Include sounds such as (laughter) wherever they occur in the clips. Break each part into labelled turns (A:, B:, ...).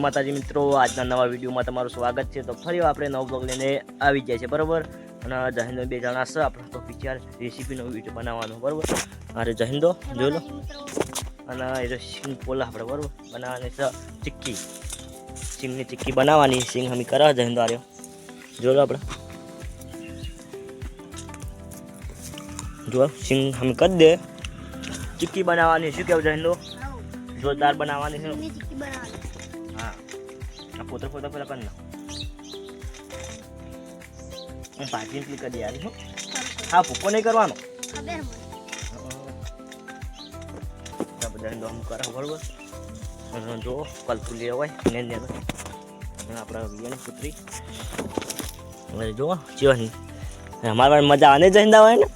A: માતાજી મિત્રો, આજના નવા વિડીયોમાં તમારું સ્વાગત છે. તો ફરી આપણે નવો બ્લોગ લઈને આવી જાય છે, બરાબર? અને જહિંદો બે જણા છે આપણે તો વિચાર, રેસીપીનો વીડિયો બનાવવાનો, બરાબર? અરે જહિંદો જોઈ લો. અને એ સિંગ પોલા આપણે, બરાબર? બનાવવાની છે ચીક્કી. સિંગની ચીક્કી બનાવવાની, સિંગ અમે કરા જહિંદો આર્યો જોઈ લો આપણે. જો સિંગ અમે કરી દે. ચીક્કી બનાવવાની, શું કેવું જહિંદો જોરદાર બનાવવાની છે. પોતે પોતે પેલા નાખ. હું ભાજી ક્લિક કરી યાર હો. હા ભૂકો નહીં કરવાનો. બધાને બધા દમ કરે બરોબર? જો કલફુલી હોય ને ને આપણા વિયાની પુત્રી. હવે જો જીવન અમારા મજા આને જઈને હોય ને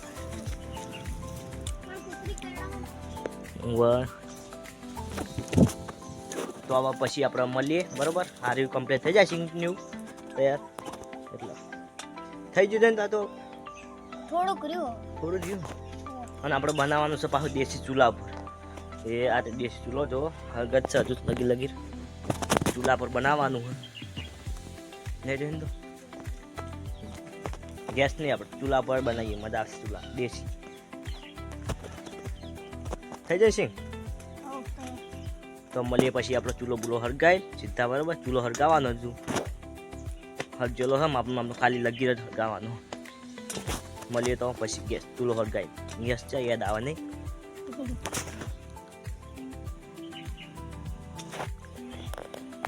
A: તો આવા પછી આપણે મળીએ બરોબર? આ રિવ્યુ કમ્પ્લીટ થઈ જાય સિંગ ન્યુ. તૈયાર? એટલે. થઈ ગયું ને તો
B: થોડુંક રહ્યું.
A: થોડું રહ્યું? અને આપણે બનાવવાનું છે પાછું દેશી ચૂલા પર એ આ તે દેશી ચૂલો જો હળગત છે હજુ લગી લગી ચૂલા પર બનાવવાનું હોય લઈ તો ગેસ નહીં આપણે ચૂલા પર બનાવીએ મજા આવશે ચૂલા. દેશી. થઈ જાય સિંગ તો મળીએ પછી આપણો ચૂલો બુલો હરગાય સીધા બરાબર, ચૂલો હરગાવાનો હજુ હરજેલો હમ આપણું આપણે ખાલી લગી જ હરગાવાનો મળીએ તો પછી ગેસ ચૂલો હરગાય ગેસ છે, યાદ આવે નહીં?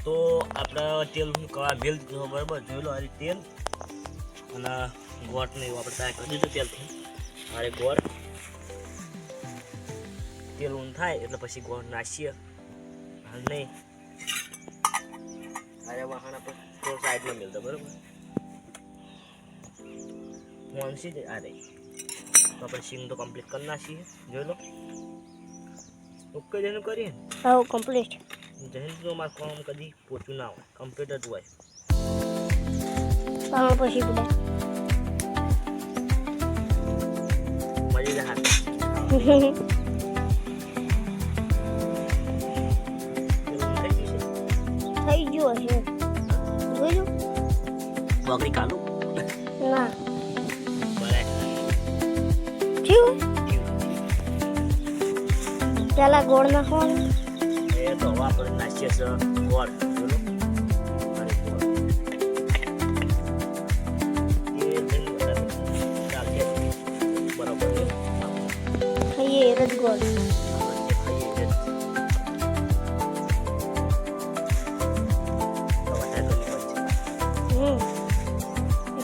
A: તો આપણે તેલ હું કવા ભેલ દીધું બરાબર? જોઈ લો આ તેલ. અને ગોળ ને એવું આપણે તૈયાર કરી દીધું તેલથી. મારે ગોળ. તેલ ઊંધ થાય, એટલે પછી ગોળ નાખીએ. નહીં. અરે વાહણ આપણે થોડું સાઈડમાં મિલતો બરોબર? મોનસી જ અરે. તો આપણે સિંગ તો કમ્પ્લીટ કરી નાખીએ. જોઈ લો. ઓકે જેનું કરીએ
B: હા કમ્પ્લીટ
A: જયંતિનો મારે કામ કદી પોચું ના હોય. કમ્પ્લીટ જ હોય.
B: પછી બધા
A: હાથ (laughs) બકરી કાલું
B: ના
A: બરાબર
B: થયું પેલા ગોળ નાખવાનું
A: એ તો આપણે નાખીએ છે ગોળ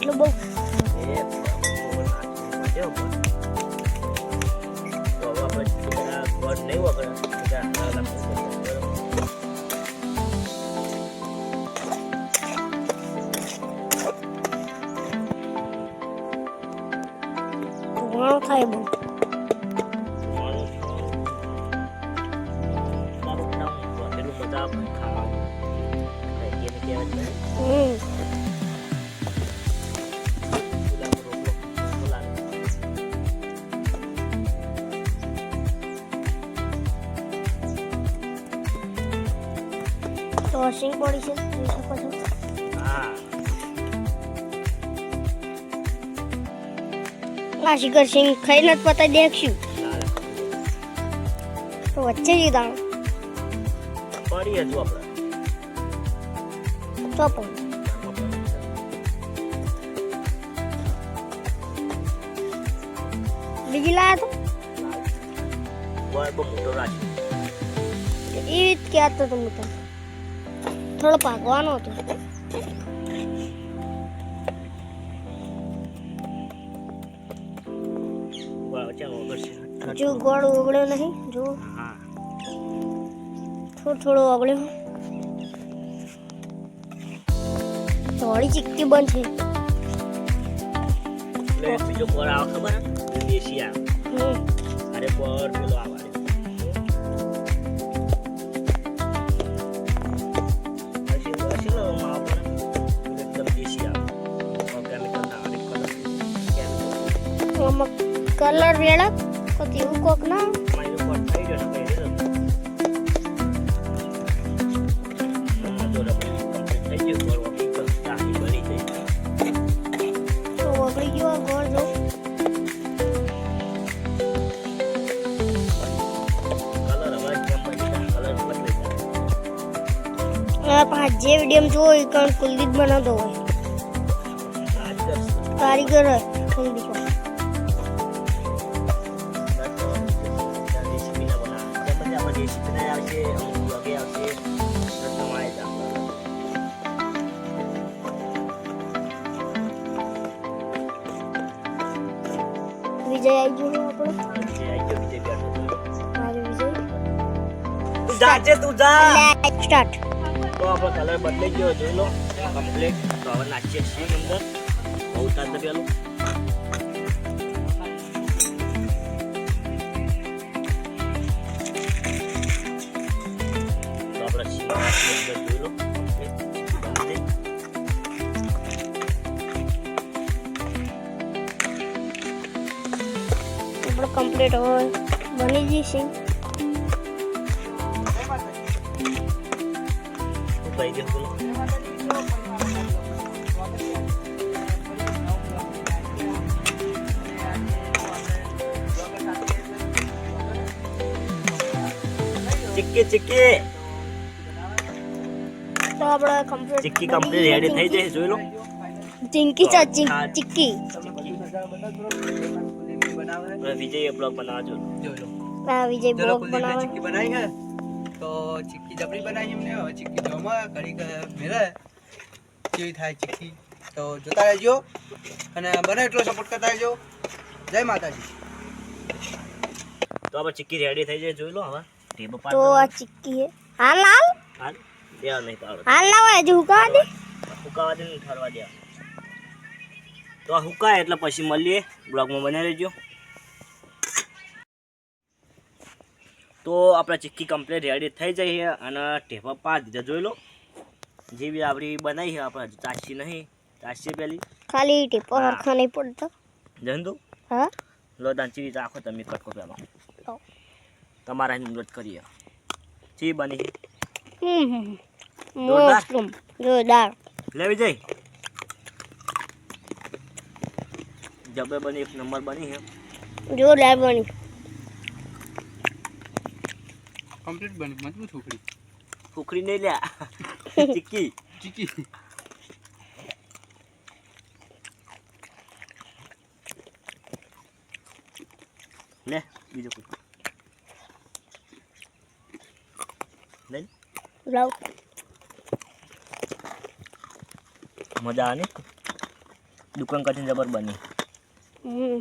A: બરાબર
B: બહુ થાય બહુ સિંગ પડી છે જોઈ શકો છો આ શિખર સિંગ ખાઈને જ પતાઈ દેખશું તો વચ્ચે જ દાણો તો પણ બીજી લાયા તો એ જ કહેતો તો હું તને થોડો પાકવાનો હતો. જો ગોળ ઓગળ્યો નહીં જો. થોડો થોડો ઓગળ્યો. થોડી ચીકતી બંધ છે.
A: બીજો ગોળ આવે ખબર? દેશી આવે. અરે પર પેલો આવે. બની થઈ
B: તો વગડી ગયો આ ગોળ જો
A: કલર જાય કલર બદલાઈ જાય
B: આ પાંચ જે વીડિયો જોવો કારણ કુલદીપ બનાવતો હોય. કારીગર હોય વિજય આવી ગયો આપણો?
A: વિજય આવી ગયો વિજય. બેઠો હતો.
B: મારે વિજય
A: તું તું જા
B: સ્ટાર્ટ
A: તો આપણો કલર બદલાઈ ગયો જોઈ લો. કમ્પ્લીટ તો હવે નાખીએ છીએ અંદર બહુ તાત પેલું. આપણો
B: કમ્પ્લીટ હોય બની જશે
A: ચિક્કી ચિક્કી.
B: તો આપણે કમ્પ્લીટ
A: ચિક્કી કમ્પ્લીટ રેડી થઈ જશે જોઈ લો.
B: ચિંકી ચિં- ચિક્કી.
A: હવે વિજય બ્લોગ બનાવજો.
B: આ વિજય બ્લોગ બનાવે.
C: ચીક્કી બનાવી હે તો ચીક્કી જબરી બનાવી એમને. હવે ચીક્કી જોમાં ઘડીક મેળે. કેવી થાય ચીક્કી? તો જોતા રહેજો. અને બને એટલો સપોર્ટ કરતા રહેજો. જય માતાજી.
A: તો આપણે ચીક્કી રેડી થઈ જાય જોઈ લો હવે. ટેબલ પર
B: તો આ ચીક્કી હે હાલ લાલ
A: હાલ. દેવા નહીં પાડો.
B: હાલ લાવો હજુ હુકા દે.
A: હુકાવા દે ને ઠરવા દે. તો આ હુકાય એટલે પછી મળીએ. બ્લોગમાં બને રહેજો તો આપણે ચીક્કી કમ્પ્લીટ રેડી થઈ જાય છે અને ટેપા પાંચ દીધા. જોઈ લો. જે બી આપણી બનાવી છે આપણે ચાસી નહીં ચાસી પેલી.
B: ખાલી ટીપો હરખા નહીં પડતો
A: જંતુ
B: હા?
A: લો દાંચી રીતે આખો તમે કટકો પેલો. તમારા મદદ કરીએ. ચી બની છે? જોરદાર. લેવી જઈ. જબે બની એક નંબર બની છે.
B: જોરદાર બની.
C: કમ્પ્લીટ બની મજબૂત છોકરી
A: ફૂકરી નહીં લ્યા. (laughs) ચીકી
C: ચીકી
A: લે બીજું કોઈ. લઈ.
B: લાવ.
A: મજા આની દુકાન કાઢીને જબર બની.
B: હમ.